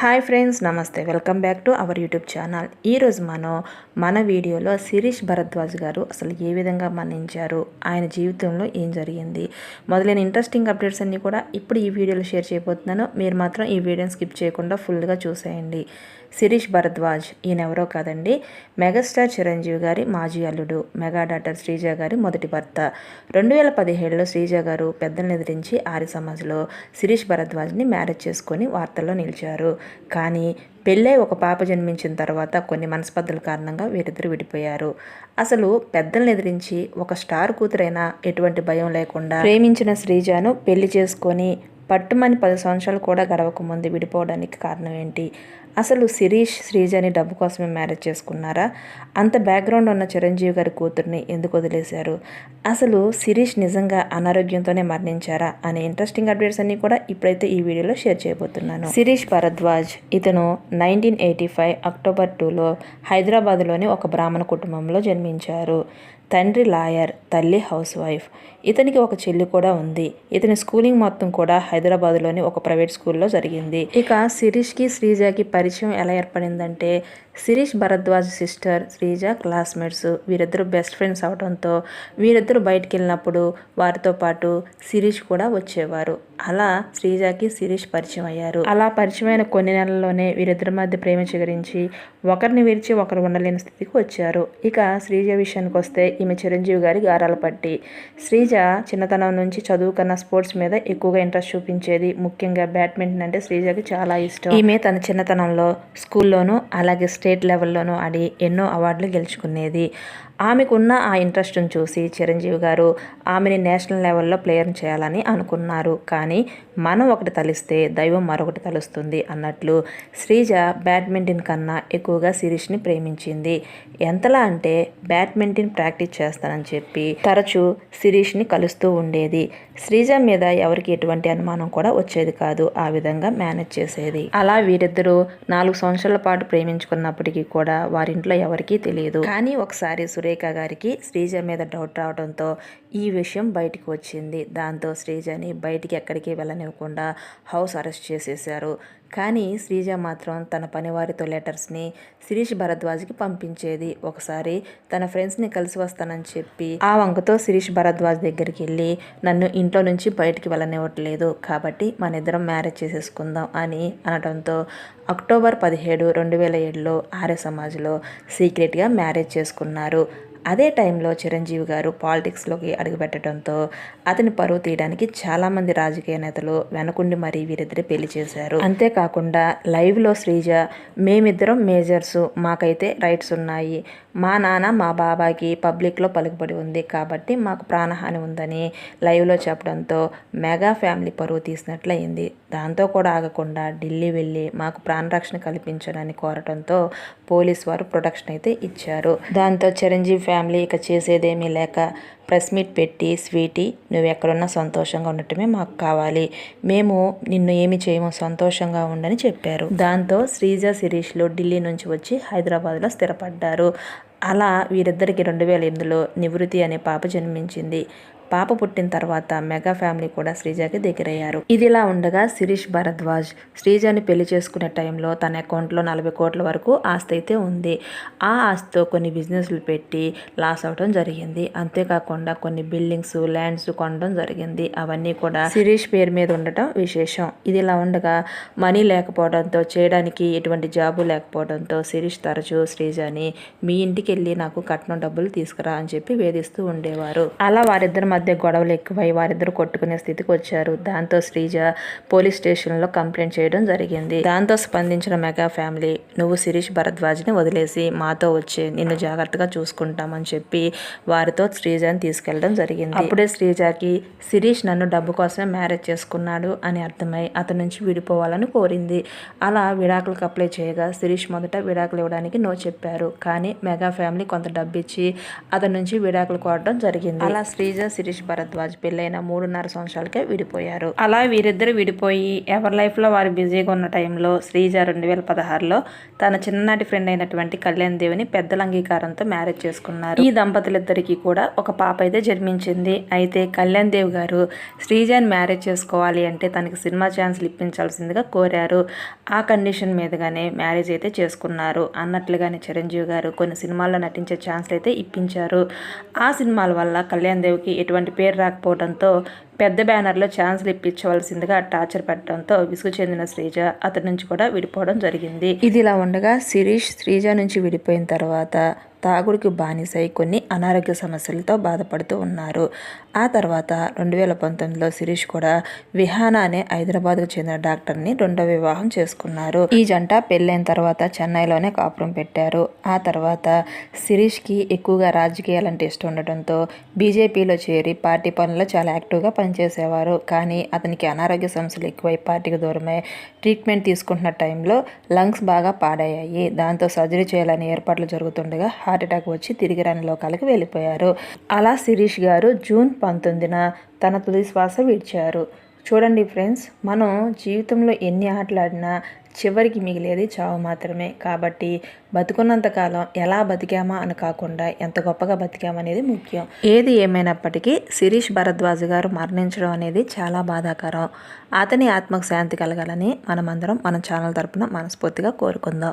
Hi friends నమస్తే. Welcome back to our YouTube channel. ఈరోజు మనం మన వీడియోలో శిరీష్ భరద్వాజ్ గారు అసలు ఏ విధంగా మరణించారు ఆయన జీవితంలో ఏం జరిగింది మొదలైన ఇంట్రెస్టింగ్ అప్డేట్స్ అన్నీ కూడా ఇప్పుడు ఈ వీడియోలో షేర్ చేయబోతున్నాను. మీరు మాత్రం ఈ వీడియోని స్కిప్ చేయకుండా ఫుల్గా చూసేయండి. శిరీష్ భరద్వాజ్. ఈయన ఎవరో కాదండి. మెగాస్టార్ చిరంజీవి గారి మాజీ అల్లుడు మెగా డాటర్ శ్రీజ గారి మొదటి భర్త. రెండు వేల పదిహేడులో శ్రీజ గారు పెద్దలను ఎదిరించి ఆర్య సమాజ్లో శిరీష్ భరద్వాజ్ని మ్యారేజ్ చేసుకొని వార్తల్లో నిలిచారు. కానీ పెళ్ళై ఒక పాప జన్మించిన తర్వాత కొన్ని మనస్పర్ధల కారణంగా వీరిద్దరు విడిపోయారు. అసలు పెద్దలను ఎదిరించి ఒక స్టార్ కూతురైనా ఎటువంటి భయం లేకుండా ప్రేమించిన శ్రీజను పెళ్ళి చేసుకొని పట్టుమని పది సంవత్సరాలు కూడా గడవక ముందు విడిపోవడానికి కారణం ఏంటి? అసలు శిరీష్ శ్రీజని డబ్బు కోసమే మ్యారేజ్ చేసుకున్నారా? అంత బ్యాక్గ్రౌండ్ ఉన్న చిరంజీవి గారి కూతుర్ని ఎందుకు వదిలేశారు? అసలు శిరీష్ నిజంగా అనారోగ్యంతోనే మరణించారా? అనే ఇంట్రెస్టింగ్ అప్డేట్స్ అన్ని కూడా ఇప్పుడైతే ఈ వీడియోలో షేర్ చేయబోతున్నాను. శిరీష్ భరద్వాజ్ ఇతను నైన్టీన్ ఎయిటీ ఫైవ్ అక్టోబర్ టూలో హైదరాబాద్లోని ఒక బ్రాహ్మణ కుటుంబంలో జన్మించారు. తండ్రి లాయర్ తల్లి హౌస్ వైఫ్. ఇతనికి ఒక చెల్లి కూడా ఉంది. ఇతని స్కూలింగ్ మొత్తం కూడా హైదరాబాద్లోని ఒక ప్రైవేట్ స్కూల్లో జరిగింది. ఇక శిరీష్కి శ్రీజకి పరిచయం ఎలా ఏర్పడిందంటే శిరీష్ భరద్వాజ్ సిస్టర్ శ్రీజ క్లాస్మేట్స్. వీరిద్దరు బెస్ట్ ఫ్రెండ్స్ అవడంతో వీరిద్దరు బయటికి వెళ్ళినప్పుడు వారితో పాటు శిరీష్ కూడా వచ్చేవారు. అలా శ్రీజకి శిరీష్ పరిచయం అయ్యారు. అలా పరిచయమైన కొన్ని నెలల్లోనే వీరిద్దరి మధ్య ప్రేమ చిగురించి ఒకరిని విరిచి ఒకరు ఉండలేని స్థితికి వచ్చారు. ఇక శ్రీజ విషయానికి వస్తే ఈమె చిరంజీవి గారి గారాలపట్టి శ్రీజ చిన్నతనం నుంచి చదువు కన్నా స్పోర్ట్స్ మీద ఎక్కువగా ఇంట్రెస్ట్ చూపించేది. ముఖ్యంగా బ్యాడ్మింటన్ అంటే శ్రీజకి చాలా ఇష్టం. ఈమె తన చిన్నతనంలో స్కూల్లోనూ అలాగే స్టేట్ లెవెల్లోనూ ఆడి ఎన్నో అవార్డులు గెలుచుకునేది. ఆమెకున్న ఆ ఇంట్రెస్ట్ను చూసి చిరంజీవి గారు ఆమెని నేషనల్ లెవెల్లో ప్లేయర్ చేయాలని అనుకున్నారు. కానీ మనం ఒకటి తలిస్తే దైవం మరొకటి తలుస్తుంది అన్నట్లు శ్రీజ బ్యాడ్మింటన్ కన్నా ఎక్కువగా శిరీష్ని ప్రేమించింది. ఎంతలా అంటే బ్యాడ్మింటన్ ప్రాక్టీస్ చేస్తానని చెప్పి తరచూ శిరీష్ని కలుస్తూ ఉండేది. శ్రీజ మీద ఎవరికి ఎటువంటి అనుమానం కూడా వచ్చేది కాదు. ఆ విధంగా మేనేజ్ చేసేది. అలా వీరిద్దరూ నాలుగు సంవత్సరాల పాటు ప్రేమించుకున్నప్పటికీ కూడా వారింట్లో ఎవరికీ తెలియదు. కానీ ఒకసారి సురేఖ గారికి శ్రీజ మీద డౌట్ రావడంతో ఈ విషయం బయటికి వచ్చింది. దాంతో శ్రీజని బయటికి ఎక్కడికి వెళ్ళనివ్వకుండా హౌస్ అరెస్ట్ చేసేశారు. కానీ శ్రీజ మాత్రం తన పనివారితో లెటర్స్ని శిరీష్ భరద్వాజ్కి పంపించేది ఒకసారి తన ఫ్రెండ్స్ని కలిసి వస్తానని చెప్పి ఆ వంకతో శిరీష్ భరద్వాజ్ దగ్గరికి వెళ్ళి నన్ను ఇంట్లో నుంచి బయటికి వెళ్ళనివ్వట్లేదు కాబట్టి మన ఇద్దరం మ్యారేజ్ చేసేసుకుందాం అని అనడంతో అక్టోబర్ పదిహేడు రెండు వేల ఏడులో ఆర్య సమాజ్లో సీక్రెట్గా మ్యారేజ్ చేసుకున్నారు. అదే టైంలో చిరంజీవి గారు పాలిటిక్స్లోకి అడుగుపెట్టడంతో అతని పరువు తీయడానికి చాలామంది రాజకీయ నేతలు వెనకుండి మరీ వీరిద్దరి పెళ్ళి చేశారు. అంతేకాకుండా లైవ్లో శ్రీజ మేమిద్దరం మేజర్స్ మాకైతే రైట్స్ ఉన్నాయి. మా నాన్న మా బాబాకి పబ్లిక్లో పలుకుబడి ఉంది కాబట్టి మాకు ప్రాణహాని ఉందని లైవ్లో చెప్పడంతో మెగా ఫ్యామిలీ పరువు తీసినట్లయింది. దాంతో కూడా ఆగకుండా ఢిల్లీ వెళ్ళి మాకు ప్రాణరక్షణ కల్పించడానికి కోరటంతో పోలీస్ వారు ప్రొటెక్షన్ అయితే ఇచ్చారు. దాంతో చిరంజీవి ఫ్యామిలీ ఇక చేసేదేమీ లేక ప్రెస్ మీట్ పెట్టి స్వీటీ నువ్వు ఎక్కడున్నా సంతోషంగా ఉండటమే మాకు కావాలి. మేము నిన్ను ఏమి చేయము సంతోషంగా ఉండని చెప్పారు. దాంతో శ్రీజ శిరీష్లు ఢిల్లీ నుంచి వచ్చి హైదరాబాద్లో స్థిరపడ్డారు. అలా వీరిద్దరికి రెండు వేల ఎనిమిదిలో నివృత్తి అనే పాప జన్మించింది. పాప పుట్టిన తర్వాత మెగా ఫ్యామిలీ కూడా శ్రీజకి దగ్గరయ్యారు. ఇదిలా ఉండగా శిరీష్ భరద్వాజ్ శ్రీజని పెళ్ళి చేసుకునే టైంలో తన అకౌంట్లో నలభై కోట్ల వరకు ఆస్తి అయితే ఉంది. ఆ ఆస్తితో కొన్ని బిజినెస్లు పెట్టి లాస్ అవడం జరిగింది. అంతేకాకుండా కొన్ని బిల్డింగ్స్ ల్యాండ్స్ కొనడం జరిగింది. అవన్నీ కూడా శిరీష్ పేరు మీద ఉండటం విశేషం. ఇదిలా ఉండగా మనీ లేకపోవడంతో చేయడానికి ఎటువంటి జాబు లేకపోవడంతో శిరీష్ తరచూ శ్రీజని మీ ఇంటికి వెళ్ళి నాకు కట్నం డబ్బులు తీసుకురా అని చెప్పి వేధిస్తూ ఉండేవారు. అలా వారిద్దరి మధ్య మధ్య గొడవలు ఎక్కువై వారిద్దరు కొట్టుకునే స్థితికి వచ్చారు. దాంతో శ్రీజ పోలీస్ స్టేషన్లో కంప్లైంట్ చేయడం జరిగింది. దాంతో స్పందించిన మెగా ఫ్యామిలీ నువ్వు శిరీష్ భరద్వాజ్ని వదిలేసి మాతో వచ్చి నిన్ను జాగ్రత్తగా చూసుకుంటామని చెప్పి వారితో శ్రీజని తీసుకెళ్ళడం జరిగింది. అప్పుడే శ్రీజకి శిరీష్ నన్ను డబ్బు కోసమే మ్యారేజ్ చేసుకున్నాడు అని అర్థమై అతని నుంచి విడిపోవాలని కోరింది. అలా విడాకులకు అప్లై చేయగా శిరీష్ మొదట విడాకులు ఇవ్వడానికి నో చెప్పారు. కానీ మెగా ఫ్యామిలీ కొంత డబ్బు ఇచ్చి అతని నుంచి విడాకులు కోరడం జరిగింది. అలా శ్రీజ శిరీష్ శిరీష్ భరద్వాజ్ పెళ్ళైన మూడున్నర సంవత్సరాలకే విడిపోయారు. అలా వీరిద్దరు విడిపోయి ఎవరి లైఫ్లో వారు బిజీగా ఉన్న టైంలో శ్రీజ రెండు వేల పదహారులో తన చిన్ననాటి ఫ్రెండ్ అయినటువంటి కళ్యాణ్ దేవిని పెద్దల అంగీకారంతో మ్యారేజ్ చేసుకున్నారు. ఈ దంపతులిద్దరికీ కూడా ఒక పాప అయితే జన్మించింది. అయితే కళ్యాణ్ దేవ్ గారు శ్రీజాని మ్యారేజ్ చేసుకోవాలి అంటే తనకి సినిమా ఛాన్స్లు ఇప్పించాల్సిందిగా కోరారు. ఆ కండిషన్ మీదుగానే మ్యారేజ్ అయితే చేసుకున్నారు. అన్నట్లుగానే చిరంజీవి గారు కొన్ని సినిమాల్లో నటించే ఛాన్స్లు అయితే ఇప్పించారు. ఆ సినిమాల వల్ల కళ్యాణ్ దేవ్కి ఎటువంటి పేరు రాకపోవడంతో పెద్ద బ్యానర్లో ఛాన్స్లు ఇప్పించవలసిందిగా టార్చర్ పెట్టడంతో విసుగు చెందిన శ్రీజ అతడి నుంచి కూడా విడిపోవడం జరిగింది. ఇది ఇలా ఉండగా శిరీష్ శ్రీజ నుంచి విడిపోయిన తర్వాత తాగుడికి బానిసై కొన్ని అనారోగ్య సమస్యలతో బాధపడుతూ ఉన్నారు. ఆ తర్వాత రెండు వేల పంతొమ్మిదిలో శిరీష్ కూడా విహాన అనే హైదరాబాద్కు చెందిన డాక్టర్ని రెండో వివాహం చేసుకున్నారు. ఈ జంట పెళ్ళైన తర్వాత చెన్నైలోనే కాపురం పెట్టారు. ఆ తర్వాత శిరీష్కి ఎక్కువగా రాజకీయాలంటే ఇష్టం ఉండటంతో బీజేపీలో చేరి పార్టీ పనుల్లో చాలా యాక్టివ్గా పని పనిచేసేవారు కానీ అతనికి అనారోగ్య సమస్యలు ఎక్కువై పార్టీకి దూరమై ట్రీట్మెంట్ తీసుకుంటున్న టైంలో లంగ్స్ బాగా పాడయ్యాయి. దాంతో సర్జరీ చేయాలని ఏర్పాట్లు జరుగుతుండగా హార్ట్ అటాక్ వచ్చి తిరిగి రాని లోకాలకు వెళ్ళిపోయారు. అలా శిరీష్ గారు జూన్ పంతొమ్మిదిన తన తుది శ్వాస విడిచారు. చూడండి ఫ్రెండ్స్ మనం జీవితంలో ఎన్ని ఆటలు ఆడినా చివరికి మిగిలేది చావు మాత్రమే. కాబట్టి బతుకున్నంతకాలం ఎలా బతికామా అని కాకుండా ఎంత గొప్పగా బతికామనేది ముఖ్యం. ఏది ఏమైనప్పటికీ శిరీష్ భరద్వాజ్ గారు మరణించడం అనేది చాలా బాధాకరం. అతని ఆత్మకు శాంతి కలగాలని మనమందరం మన ఛానల్ తరపున మనస్ఫూర్తిగా కోరుకుందాం.